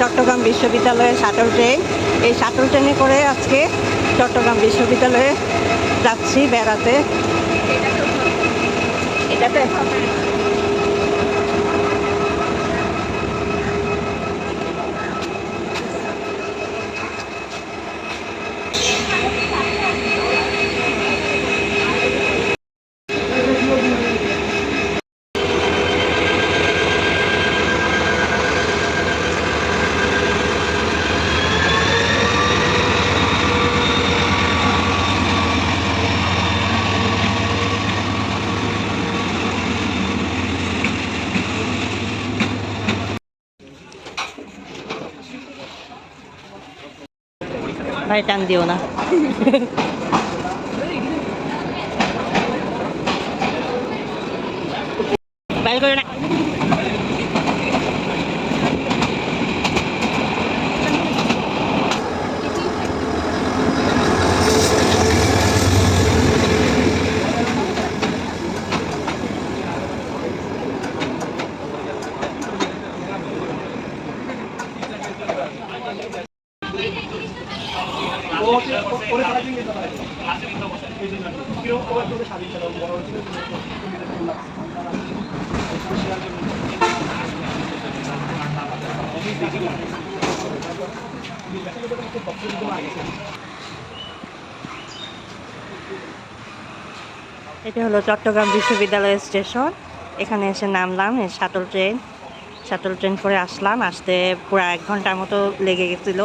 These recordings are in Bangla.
চট্টগ্রাম বিশ্ববিদ্যালয়ের শাটল ট্রেন। এই শাটল ট্রেনে করে আজকে চট্টগ্রাম বিশ্ববিদ্যালয়ে যাচ্ছি বেড়াতে। 変えたんだよな。এটা হলো চট্টগ্রাম বিশ্ববিদ্যালয় স্টেশন। এখানে এসে নামলাম শাটল ট্রেন। শাটল ট্রেন করে আসলাম, আসতে পুরো এক ঘণ্টার মতো লেগে গেছিল।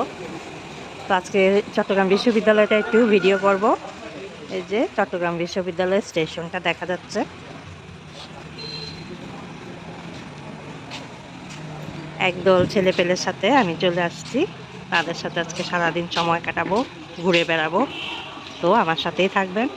তো আজকে চট্টগ্রাম বিশ্ববিদ্যালয়টা একটু ভিডিও করব। এই যে চট্টগ্রাম বিশ্ববিদ্যালয় স্টেশনটা দেখা যাচ্ছে। একদল ছেলে পেলের সাথে আমি চলে আসছি। তাদের সাথে আজকে সারাদিন সময় কাটাবো, ঘুরে বেড়াবো। তো আমার সাথেই থাকবেন।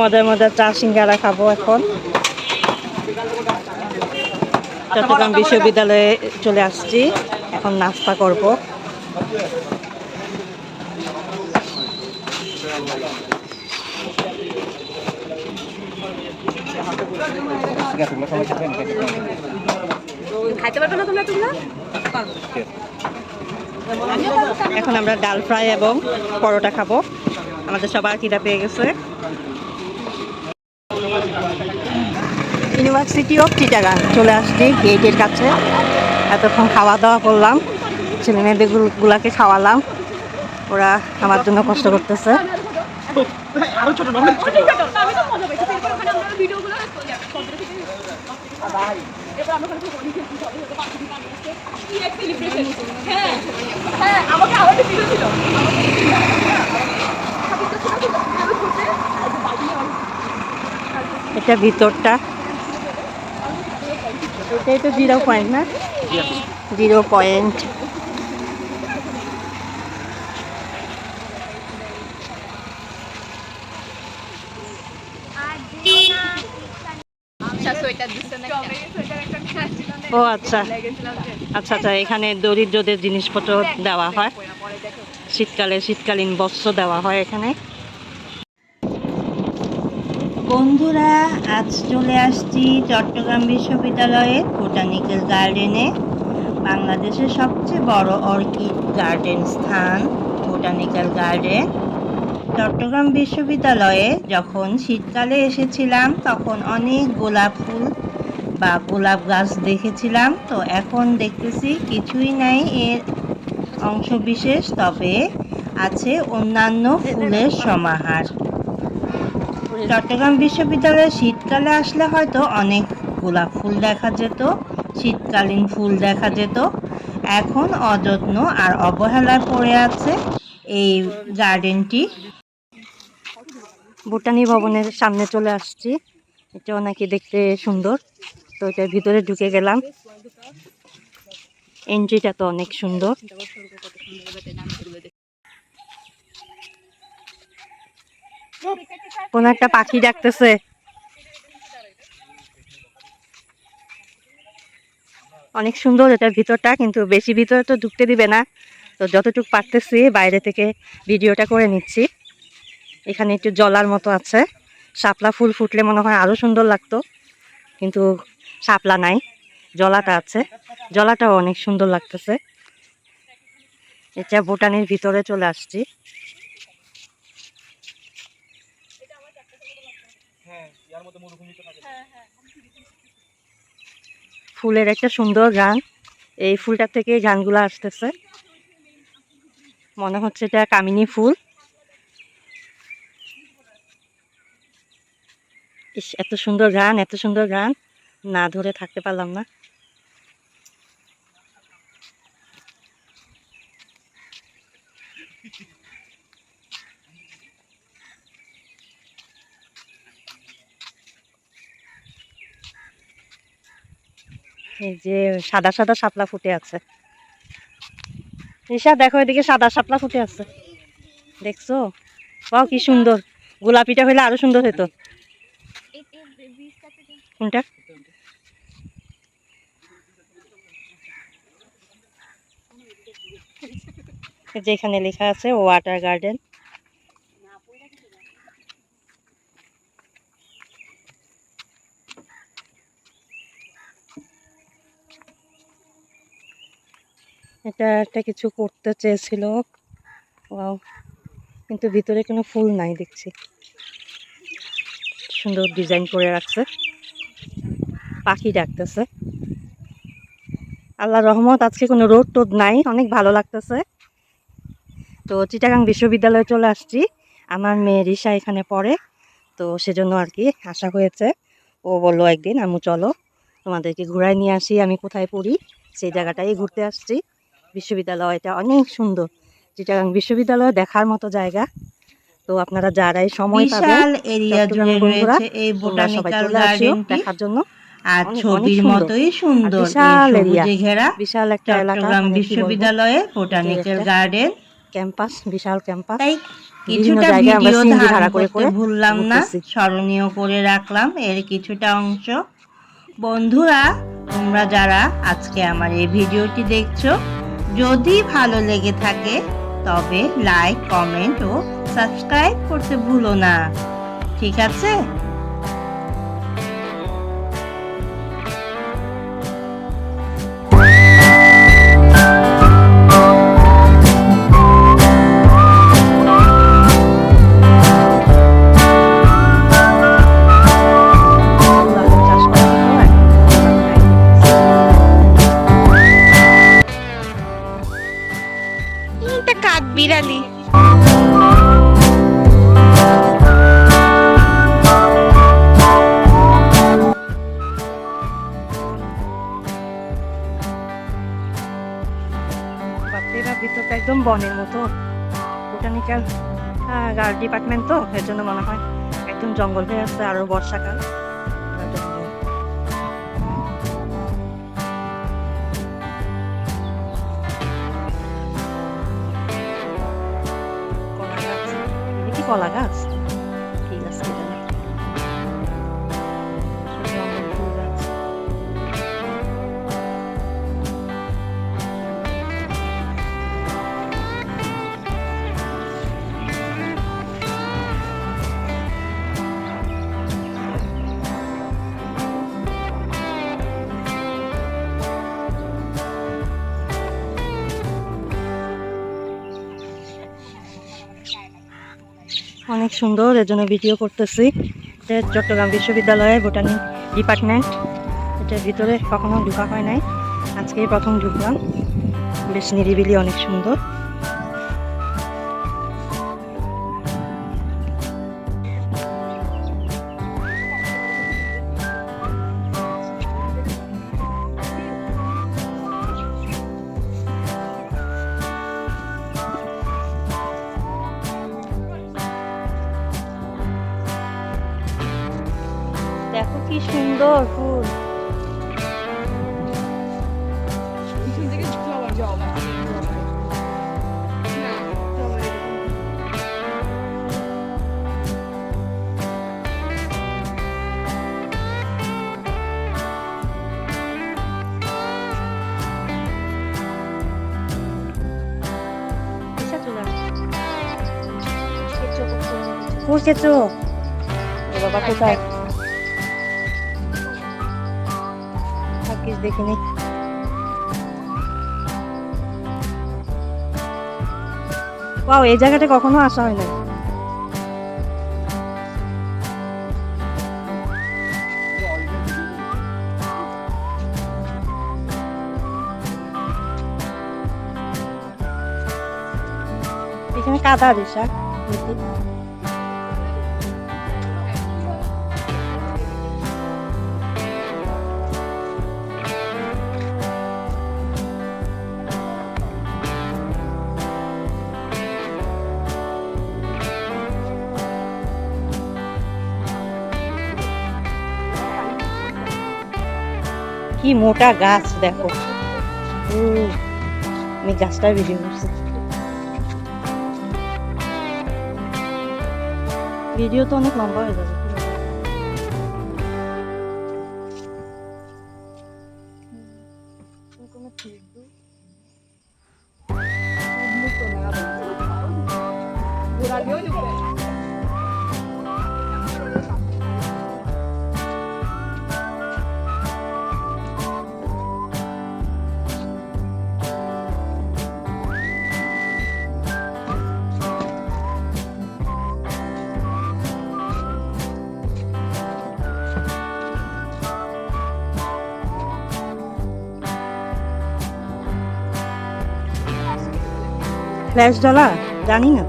মজার মজার চা সিঙ্গারা খাব এখন। চট্টগ্রাম বিশ্ববিদ্যালয়ে চলে আসছি। এখন নাস্তা করব। এখন আমরা ডাল ফ্রাই এবং পরোটা খাব। আমাদের সবার খিদা পেয়ে গেছে। ইউনিভার্সিটি অফ চিটাগাং চলে আসছি গেটের কাছে। এতক্ষণ খাওয়া দাওয়া করলাম। ছেলে মেয়েদের গুলাকে খাওয়ালাম। ওরা আমার জন্য কষ্ট করতেছে। এটা ভিতরটা। এটাই তো জিরো পয়েন্ট না? জিরো পয়েন্ট আচ্ছা না ও আচ্ছা। আচ্ছা আচ্ছা এখানে দরিদ্রদের জিনিসপত্র দেওয়া হয়। শীতকালে শীতকালীন বস্ত্র দেওয়া হয় এখানে। বন্ধুরা, আজ চলে আসছি চট্টগ্রাম বিশ্ববিদ্যালয়ের বোটানিক্যাল গার্ডেনে, বাংলাদেশের সবচেয়ে বড় অর্কিড গার্ডেন স্থান, বোটানিক্যাল গার্ডেন। চট্টগ্রাম বিশ্ববিদ্যালয়ে যখন শীতকালে এসেছিলাম, তখন অনেক গোলাপ ফুল বা গোলাপ গাছ দেখেছিলাম। তো এখন দেখতেছি কিছুই নাই, এর অংশ বিশেষ তবে আছে অন্যান্য ফুলের সমাহার। চট্টগ্রাম বিশ্ববিদ্যালয়ে শীতকালে আসলে হয়তো অনেক গোলাপ ফুল দেখা যেত, শীতকালীন ফুল দেখা যেত। এখন অযত্ন আর অবহেলায় পড়ে আছে এই গার্ডেনটি। ভুটানি ভবনের সামনে চলে আসছি। এটাও নাকি দেখতে সুন্দর। তো এটার ভিতরে ঢুকে গেলাম। এন্ট্রিটা তো অনেক সুন্দর। কোন একটা পাখি ডাকতেছে। অনেক সুন্দর এটার ভিতরটা, কিন্তু বেশি ভিতরে তো ঢুকতে দিবে না। তো যতটুকু পারতেছি, বাইরে থেকে ভিডিওটা করে নিচ্ছি। এখানে একটু জলার মতো আছে। শাপলা ফুল ফুটলে মনে হয় আরও সুন্দর লাগতো, কিন্তু শাপলা নাই, জলাটা আছে। জলাটাও অনেক সুন্দর লাগতেছে। এটা ভুটানের ভিতরে চলে আসছি। ফুলের একটা সুন্দর গান। এই ফুলটা থেকে গানগুলো আসতেছে। মনে হচ্ছে এটা কামিনী ফুল। ইস এত সুন্দর গান এত সুন্দর গান। না ধরে থাকতে পারলাম না। এই যে সাদা সাদা শাপলা ফুটে আছে। ঈশা, দেখো এদিকে সাদা শাপলা ফুটে আছে। দেখছ? বাহ, কি সুন্দর। গোলাপিটা হইলে আরও সুন্দর হতো কোনটা? যেখানে লেখা আছে ওয়াটার গার্ডেন এটা একটা কিছু করতে চেয়েছিল। ওয়াও। কিন্তু ভিতরে কোনো ফুল নাই দেখছি। সুন্দর ডিজাইন করে রাখছে। পাখি ডাকতেছে। আল্লাহ রহমত, আজকে কোনো রোদ টোদ নাই, অনেক ভালো লাগতেছে। তো চিটাগাং বিশ্ববিদ্যালয়ে চলে আসছি। আমার মেয়ে রিসা এখানে পড়ে। তো সেজন্য আর কি আসা হয়েছে। ও বলল, একদিন আমু চলো। তোমাদেরকে ঘুরায় নিয়ে আসি, আমি কোথায় পড়ি? সেই জায়গাটাই ঘুরতে আসছি। বিশ্ববিদ্যালয়টা অনেক সুন্দর। চিটাগাং বিশ্ববিদ্যালয় দেখার মতো জায়গা। তো আপনারা যারাই সময় পাবেন এরিয়া জুড়ে রয়েছে এই বোটানিক্যাল গার্ডেনটি দেখার জন্য। আর ছবির মতোই সুন্দর বিশাল। সবুজে ঘেরা বিশাল একটা এলাকা বিশ্ববিদ্যালয়ে বোটানিক্যাল গার্ডেন ক্যাম্পাস বিশাল ক্যাম্পাস। তাই কিছুটা ভিডিও ধারণ করে করে ভুললাম না স্মরণীয় করে রাখলাম এর কিছুটা অংশ। বন্ধুরা তোমরা যারা আজকে আমার এই ভিডিওটি দেখছ যদি ভালো লেগে থাকে তবে লাইক কমেন্ট ও সাবস্ক্রাইব করতে ভুলো না। ঠিক আছে? বনের মতো। বোটানিক্যাল ডিপার্টমেন্ট তো, এর জন্য মনে হয় একদম জঙ্গল হয়ে আসছে আরও বর্ষাকাল। কলা গাছ? অনেক সুন্দর এর জন্য ভিডিও করতেছি। এটা চট্টগ্রাম বিশ্ববিদ্যালয়ে বোটানি ডিপার্টমেন্ট। এটার ভিতরে কখনো ঢুকা হয় নাই। আজকেই প্রথম ঢুকলাম। বেশ নিরিবিলি, অনেক সুন্দর। কি সুন্দর ফুল Пусть это. Бабака. কিছু দেখিনি ওয়াও এই জায়গাটা কখনো আসা হয় না এখানে কাদা দিশা কি মোটা গাছ দেখো। আমি গাছটা ভিডিও করছি ভিডিও তো অনেক লম্বা হয়ে যাবে। ফ্ল্যাশ ডলা জানি না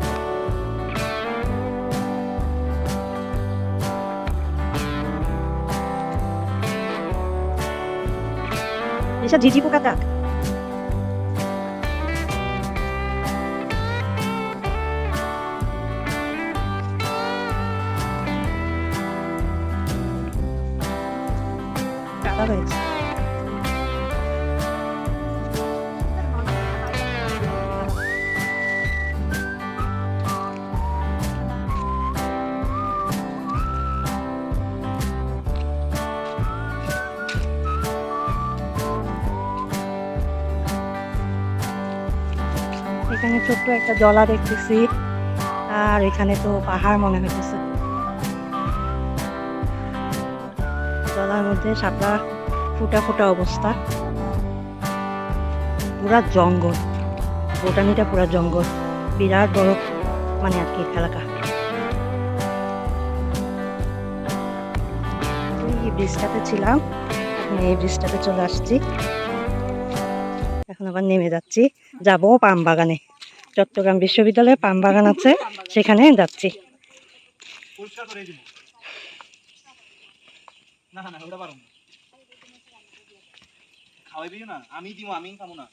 এসব ঝিঝি পোকাটা কাদা হয়েছে এখানে ছোট্ট একটা জলা দেখতেছি। আর এখানে তো পাহাড় মনে হইতেছে। জলার মধ্যে সাপড়া ফুটা ফুটা অবস্থা। পুরা জঙ্গল। বোটানিটা পুরা জঙ্গল। বিরাট বড় মানে আর কি এলাকা। এই ব্রিজটাতে ছিলাম। এই ব্রিজটাতে চলে আসছি। এখন আবার নেমে যাচ্ছি। যাব পাম বাগানে। চট্টগ্রাম বিশ্ববিদ্যালয়ে পাম বাগান আছে, সেখানে যাচ্ছি। না না ওটা পারো খাওয়াইবি না আমি দিব আমি খাব না।